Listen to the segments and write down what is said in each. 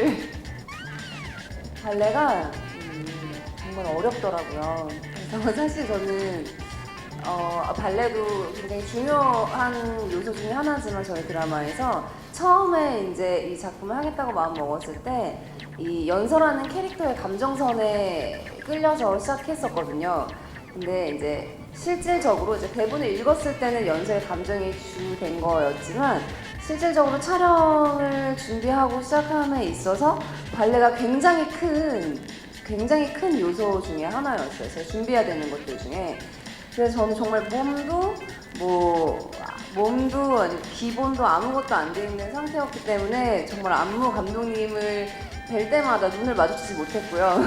발레를 발레가 음, 정말 어렵더라고요. 그래서 사실 저는 어, 발레도 굉장히 중요한 요소 중에 하나지만 저희 드라마에서 처음에 이제 이 작품을 하겠다고 마음 먹었을 때 이 연설하는 캐릭터의 감정선에 끌려서 시작했었거든요. 근데 이제 실질적으로 이제 대본을 읽었을 때는 연설의 감정이 주된 거였지만 실질적으로 촬영을 준비하고 시작함에 있어서 발레가 굉장히 큰 굉장히 큰 요소 중에 하나였어요. 제가 준비해야 되는 것들 중에. 그래서 저는 정말 몸도 뭐 몸도 기본도 아무것도 안 돼 있는 상태였기 때문에 정말 안무 감독님을 뵐 때마다 눈을 마주치지 못했고요.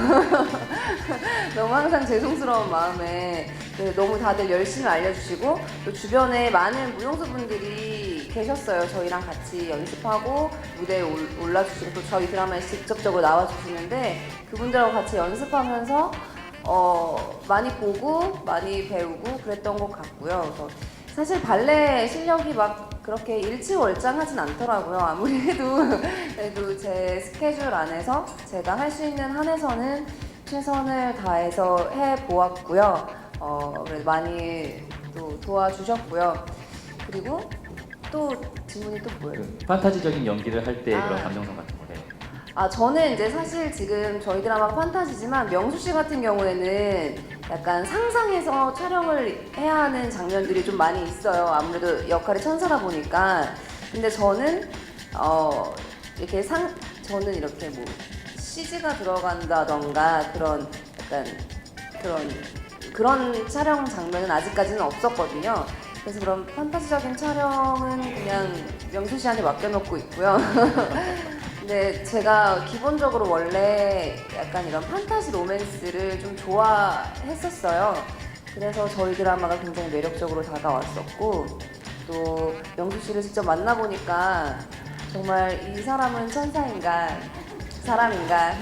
너무 항상 죄송스러운 마음에 네, 너무 다들 열심히 알려주시고 또 주변에 많은 무용수 분들이 계셨어요. 저희랑 같이 연습하고 무대에 올- 올라주시고 또 저희 드라마에 직접적으로 나와주시는데 그분들하고 같이 연습하면서 어, 많이 보고 많이 배우고 그랬던 것 같고요. 그래서 사실 발레 실력이 막 그렇게 일치월장하진 않더라고요. 아무리 해도 그래도 제 스케줄 안에서 제가 할 수 있는 한에서는 최선을 다해서 해 보았고요. 어, 많이 또 도와주셨고요. 그리고 또 질문이 또 뭐예요? 그 판타지적인 연기를 할 때 아. 그런 감정선 같은 거네. 아 저는 이제 사실 지금 저희 드라마가 판타지지만 명수 씨 같은 경우에는 약간 상상해서 촬영을 해야 하는 장면들이 좀 많이 있어요. 아무래도 역할이 천사다 보니까. 근데 저는 어 이렇게 상 저는 이렇게 뭐 CG가 들어간다던가 그런 약간 그런 그런 촬영 장면은 아직까지는 없었거든요. 그래서 그런 판타지적인 촬영은 그냥 명수 씨한테 맡겨놓고 있고요. 근데 제가 기본적으로 원래 약간 이런 판타지 로맨스를 좀 좋아했었어요. 그래서 저희 드라마가 굉장히 매력적으로 다가왔었고 또 명수 씨를 직접 만나보니까 정말 이 사람은 천사인가 사람인가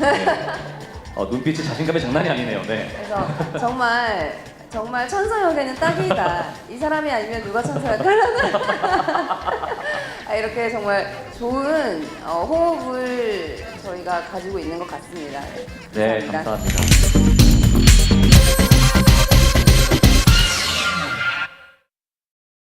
어, 눈빛이 자신감의 장난이 아니네요. 네. 그래서 정말 정말 천사 역에는 딱이다. 이 사람이 아니면 누가 천사일까? 아, 이렇게 정말 좋은 어, 호흡을 저희가 가지고 있는 것 같습니다. 네, 감사합니다. 감사합니다.